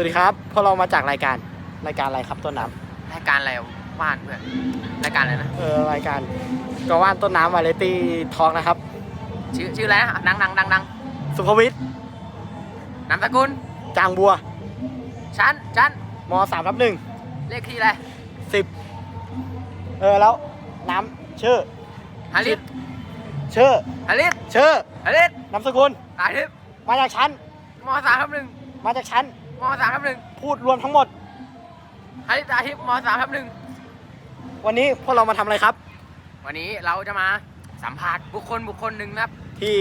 วัสดีครับพวกเรามาจากรายการรายการอะไรครับต้นน้รายการอะไรว่านเพื่อนรายการอะไรนะำเออรายการกว่านต้นน้ำวาเลตี้ทองนะครับ ชื่อชื่ออะไรนะดังดังดังดังสุขวิทย์นามสกุลจางบัวชั้นชั้นมสามทับหนึ่งเลขที่อะไรสิบเออแล้วน้ำชื่อฮาริสชื่อฮาริสชื่อฮาริสนามสกุลอาทิตย์มาจากชั้นมสามทับหนึ่งมาจากชั้น มสามทับหนึ่งพูดรวมทั้งหมดฮาริสอาทิตย์มสามทับหนึ่งวันนี้พวกเรามาทำอะไรครับ วันนี้เราจะมาสัมภาษณ์บุคคลบุคคลหนึ่งนะครับที่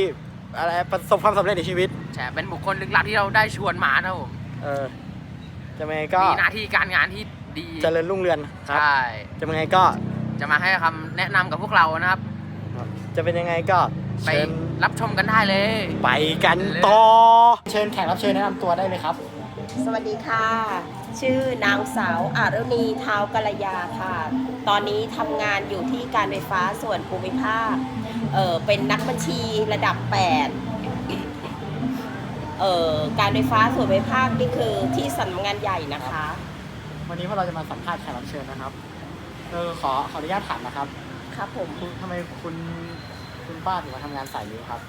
อะไรประสบความสำเร็จในชีวิตแต่เป็นบุคคลลึกลับที่เราได้ชวนมานะครับผมเออจะยังไงก็มีหน้าที่การงานที่ดีเจริญรุ่งเรืองครับ ใช่จะยังไงก็จะมาให้คำแนะนำกับพวกเรานะครับ จะเป็นยังไงก็ไปเชิญรับชมกันได้เลย ไปกันต่อ เชิญแขกรับเชิญแนะนำตัวได้เลยครับ สวัสดีค่ะ ชื่อนางสาวอารุณีเท้าวกัลยาค่ะ ตอนนี้ทำงานอยู่ที่การไฟฟ้าส่วนภูมิภาคเออเป็นนักบัญชีระดับ 8เออการไฟฟ้าส่วนภูมิภาคนี่คือที่สำนักงานใหญ่นะคะ วันนี้พวกเราจะมาสัมภาษณ์แขกรับเชิญนะครับ เออขอขออนุญาตถามนะครับครับผม คุณทำไมคุณคุณป้าถึงมาทำงานสายนี้ครับ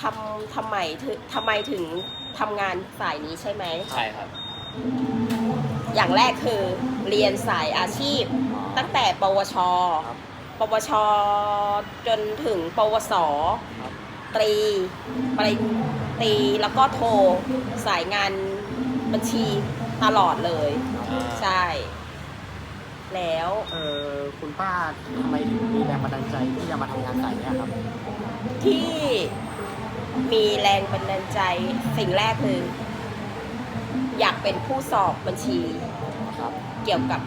ทำทำไมถึงทำไมถึง ทำงานสายนี้ใช่ไหม ใช่ครับ อย่างแรกคือเรียนสายอาชีพ ตั้งแต่ปวช ครับปวช จนถึง ปวส ครับ ตรี ปริญตรี แล้วก็โทสายงานบัญชีตลอดเลย ใช่ แล้ว เออคุณป้าทำไมถึงมีแรงบันดาลใจที่จะมาทำงานสายเนี้ยครับ ที่ มีแรงบันดาลใจสิ่งแรกคือ อยากเป็นผู้สอบบัญชีครับเกี่ยวกับ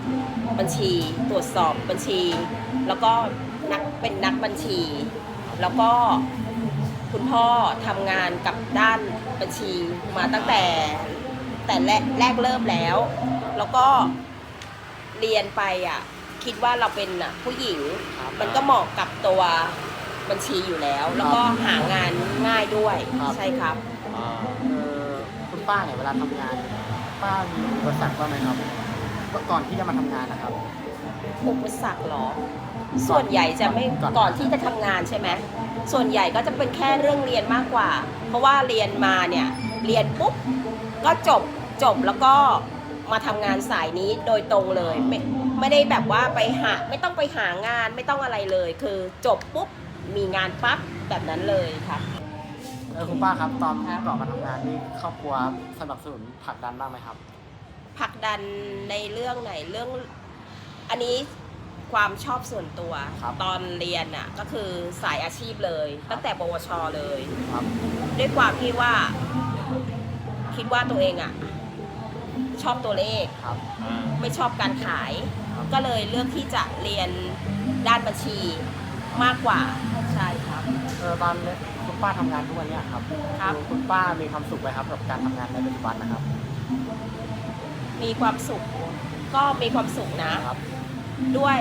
บัญชี ตรวจสอบบัญชี แล้วก็นักเป็นนักบัญชี แล้วก็คุณพ่อทำงานกับด้านบัญชีมาตั้งแต่แต่แรกแรกเริ่มแล้ว แล้วก็เรียนไปอะ คิดว่าเราเป็นอะผู้หญิงครับมันก็เหมาะกับตัว บัญชีอยู่แล้ว แล้วก็หางานง่ายด้วยครับ ใช่ครับเออคุณป้าเนี่ยเวลาทำงาน ป้ามีอุปสรรคบ้างไหมครับก่อนที่จะมาทำงานนะครับ อุปสรรคเหรอ ส่วนใหญ่จะไม่ก่อน ก่อนที่จะทำงานใช่ไหม ส่วนใหญ่ก็จะเป็นแค่เรื่องเรียนมากกว่า เพราะว่าเรียนมาเนี่ย เรียนปุ๊บก็จบ จบแล้วก็มาทำงานสายนี้โดยตรงเลย ไม่ไม่ได้แบบว่าไปหาไม่ต้องไปหางานไม่ต้องอะไรเลย คือจบปุ๊บ มีงานปั๊บแบบนั้นเลยครับเออคุณป้าครับตอนครับก่อนมาทำงานนี่ครอบครัวสนับสนุนผลักดันบ้างไหมครับผลักดันในเรื่องไหนเรื่อง อันนี้ความชอบส่วนตัวครับตอนเรียนอะก็คือสายอาชีพเลย ตั้งแต่ปวชเลยครับด้วยความที่ว่า คิดว่าตัวเองอะ ชอบตัวเลขครับไม่ชอบการขายครับก็เลยเลือกที่จะเรียนด้านบัญชีมากกว่าใช่ครับ เออตอนนี้คุณป้าทำงานทุกวันเนี้ยครับครับ คุณป้ามีความสุขไหมครับกับการทำงานในปัจจุบันนะครับมีความสุข ก็มีความสุขนะ ครับ ด้วย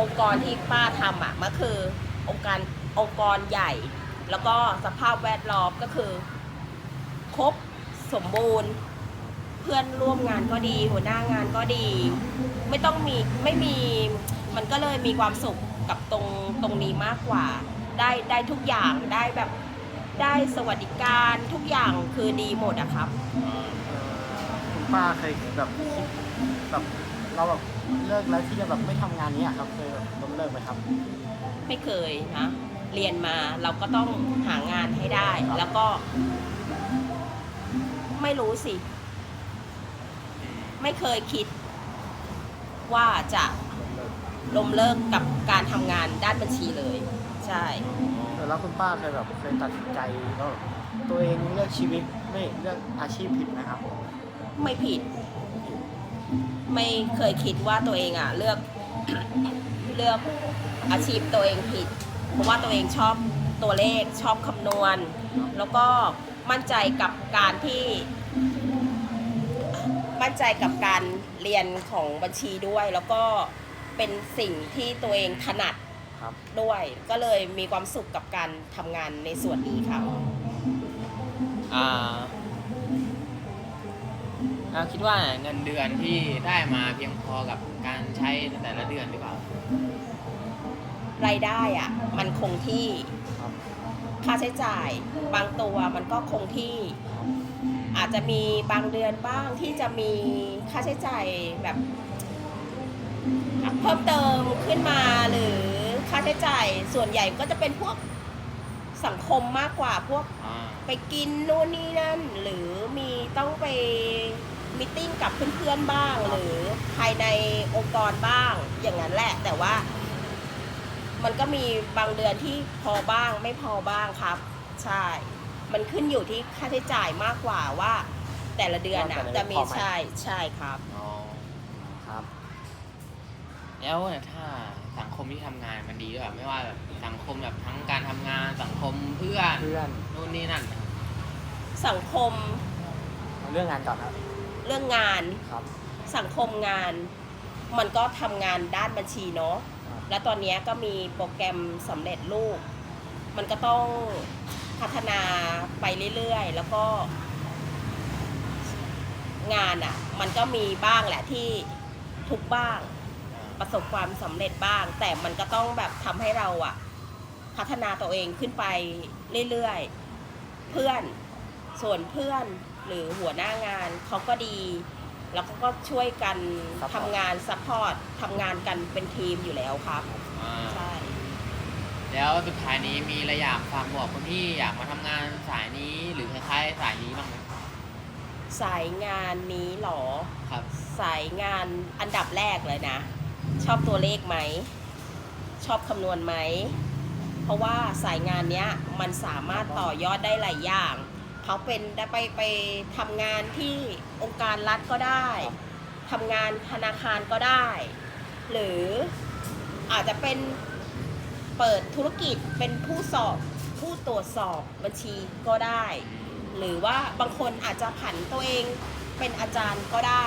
องค์กรที่ป้าทำอะมันคือองค์การองค์กรใหญ่ แล้วก็สภาพแวดล้อมก็คือ ครบสมบูรณ์ เพื่อนร่วมงานก็ดี หัวหน้างานก็ดี ไม่ต้องมีไม่มี มันก็เลยมีความสุขกับตรงตรงนี้มากกว่า ได้ได้ทุกอย่างได้แบบได้สวัสดิการทุกอย่างคือดีหมดอะครับเอ่อคุณป้าเคยแบบคิดแบบเราแบบเลิกแล้วที่จะแบบไม่ทำงานเนี้ยครับเคยล้มเลิกไหมครับ ไม่เคยนะเรียนมาเราก็ต้องหางานให้ได้ครับแล้วก็ ไม่รู้สิ ไม่เคยคิดว่าจะ ล้มเลิกล้มเลิกกับการทำงานด้านบัญชีเลย ใช่เออแล้วคุณป้าเคยแบบเคยตัดสินใจแล้วแบบตัวเองเลือกชีวิตไม่เลือกอาชีพผิดนะครับไม่ผิด ไม่เคยคิดว่าตัวเองอะ เลือก เลือกอาชีพตัวเองผิด เพราะว่าตัวเองชอบตัวเลขชอบคำนวณ แล้วก็มั่นใจกับการที่ มั่นใจกับการเรียนของบัญชีด้วย แล้วก็ เป็นสิ่งที่ตัวเองถนัดครับ ด้วย ก็เลยมีความสุขกับการทำงานในส่วนนี้ค่ะ อ่าเราคิดว่าเงินเดือนที่ได้มาเพียงพอกับการใช้ในแต่ละเดือนหรือเปล่า รายได้อะมันคงที่ครับ ค่าใช้จ่ายบางตัวมันก็คงที่ อาจจะมีบางเดือนบ้างที่จะมีค่าใช้จ่ายแบบ เพิ่มเติมขึ้นมาหรือค่าใช้จ่ายส่วนใหญ่ก็จะเป็นพวกสังคมมากกว่าพวกอ่าไปกินนู่นนี่นั่น หรือมีต้องไปมิทติ้งกับเพื่อนๆบ้าง หรือภายในองค์กรบ้างอย่างนั้นแหละ แต่ว่า มันก็มีบางเดือนที่พอบ้างไม่พอบ้างครับ ใช่ มันขึ้นอยู่ที่ค่าใช้จ่ายมากกว่าว่า แต่ละเดือนอะว่าแต่ละจะมีพอไหมใช่ใช่ครับ อ๋อครับ แล้วถ้าสังคมที่ทำงานมันดีด้วยไม่ว่าแบบสังคมแบบทั้งการทำงานสังคมเพื่อนเพื่อนนู่นนี่นั่นสังคมเอาเรื่องงานก่อนครับเรื่องงาน ครับสังคมงาน มันก็ทำงานด้านบัญชีเนาะครับและตอนนี้ก็มีโปรแกรมสำเร็จรูป มันก็ต้องพัฒนาไปเรื่อยๆ แล้วก็งานอะ่ะ มันก็มีบ้างแหละที่ทุกข์บ้าง ประสบความสำเร็จบ้าง แต่มันก็ต้องแบบทำให้เราอะพัฒนาตัวเองขึ้นไปเรื่อยๆ เพื่อนส่วนเพื่อนหรือหัวหน้างานเขาก็ดี แล้วเขาก็ช่วยกัน Support ทำงานซัพพอร์ตทำงานกันเป็นทีมอยู่แล้วครับอ่าใช่แล้วสุดท้ายนี้มีอะไรอยากฝากบอกคนที่อยากมาทำงานสายนี้หรือคล้ายๆสายนี้บ้างไหมสายงานนี้เหรอครับ สายงานอันดับแรกเลยนะ ชอบตัวเลขไหม ชอบคำนวณไหม เพราะว่าสายงานเนี้ยมันสามารถต่อยอดได้หลายอย่าง เขาเป็นได้ไปไปทำงานที่องค์การรัฐก็ได้ทำงานธนาคารก็ได้ หรืออาจจะเป็นเปิดธุรกิจเป็นผู้สอบผู้ตรวจสอบบัญชีก็ได้ หรือว่าบางคนอาจจะผันตัวเองเป็นอาจารย์ก็ได้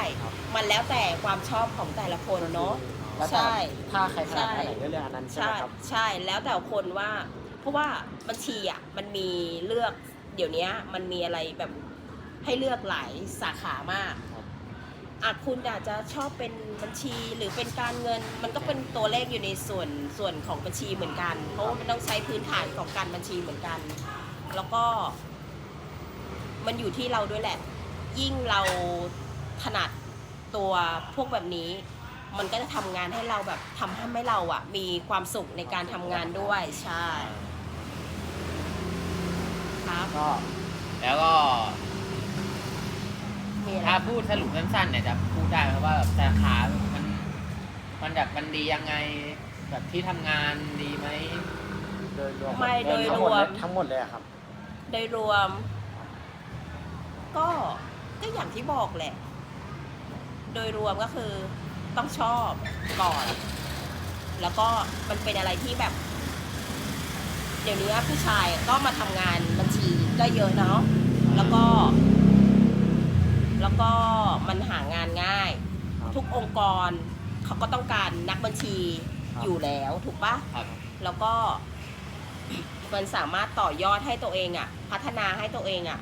มันแล้วแต่ความชอบของแต่ละคนเนาะ แล้วแต่ใช่ถ้าใครถนัดใช่อะไรก็เรื่องอันนั้นใช่ไหมใช่ครับ ใช่แล้วแต่คนว่า เพราะว่าบัญชีอะมันมีเลือกเดี๋ยวนี้มันมีอะไรแบบให้เลือกหลายสาขามากครับ อาจคุณอาจจะชอบเป็นบัญชีหรือเป็นการเงิน มันก็เป็นตัวเลขอยู่ในส่วนส่วนของบัญชีเหมือนกัน เพราะว่ามันต้องใช้พื้นฐานของการบัญชีเหมือนกัน แล้วก็ มันอยู่ที่เราด้วยแหละ ยิ่งเราถนัดตัวพวกแบบนี้ มันก็จะทำงานให้เราแบบทำให้เราอะมีความสุขในการทำงานด้วยใช่ครับ ก็แล้วก็มีอะไรถ้าพูดสรุปสั้นๆเนี่ยจะพูดได้ไหมว่าแบบสาขามันมันแบบมันดียังไงแบบที่ทำงานดีไหม โดยรวมไม่โดยทั้งรหมดวเลมยทั้งหมดเลยอะครับ โดยรวม ก็ก็อย่างที่บอกแหละ โดยรวมก็คือ ต้องชอบก่อน แล้วก็มันเป็นอะไรที่แบบ เดี๋ยวนี้ผู้ชายก็มาทำงานบัญชีก็เยอะเนาะแล้วก็ แล้วก็มันหางานง่าย ครับ ทุกองค์กรเขาก็ต้องการนักบัญชีครับ อยู่แล้วถูกปะ ครับ แล้วก็ มันสามารถต่อยอดให้ตัวเองอะ่ะ พัฒนาให้ตัวเองอะ่ะ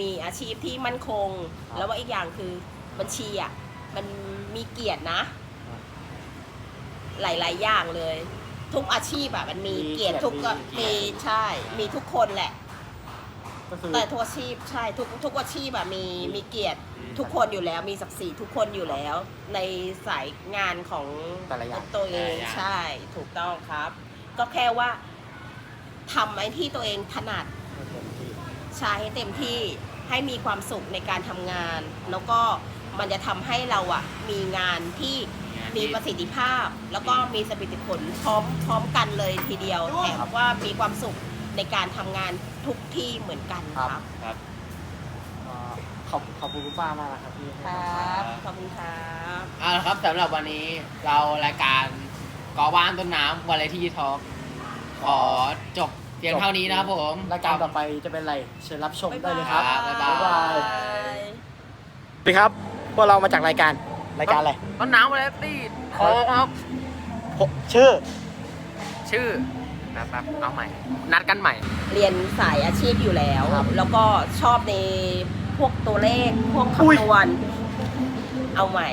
มีอาชีพที่มั่นคง ครับ แล้วว่าอีกอย่างคือบัญชีอะ่ะ มันมีเกียรตินะครับหลาย ๆ อย่างเลย ทุกอาชีพอะ่ะมันมีมีเกียรติทุกก็เกียรติมีใช่ มีทุกคนแหละ ก็คือ แต่ทุกอาชีพใช่ทุกทุกอาชีพอะมีมีเกียรติอืมทุกคนอยู่แล้ว มีศักดิ์ศรีทุกคนอยู่แล้ว ในสายงานของแต่ละอย่าง ตัวเองแต่ละอย่าง ใช่ถูกต้องครับ ก็แค่ว่าทำไอ้ที่ตัวเองถนัดให้เต็มที่ใช้ให้เต็มที่ให้มีความสุขในการทำงาน แล้วก็ มันจะทำให้เราอะมีงานที่งานมีที่ประสิทธิภาพ แล้วก็มีสปิติผลพร้อมพร้อมกันเลยทีเดียวแถมว่ามีความสุขในการทำงานทุกที่เหมือนกันครับ ครับก็ขอบขอบคุณคุณป้ามากนะครับที่ให้คสัมรัภาษณ์บขอบคุณครับ เอาละครับสำหรับวันนี้เรารายการกอบ้านต้นน้ำวาไรที่ทอล์กขอจบเพียงเท่านี้นะครับผม รายการต่อไปจะเป็นอะไร เชิญรับชมได้เลยครับ บ๊ายบายบ๊ายบายสวัสดีครับ พวกเรามาจากรายการรายการอะไรต้นน้ำวาไรตี้ทอล์กครับผมชื่อ ชื่อแบบแบบเอาใหม่ นัดกันใหม่ เรียนสายอาชีพอยู่แล้วครับแล้วก็ชอบในพวกตัวเลขพวกอุ้ยคำนวณ เอาใหม่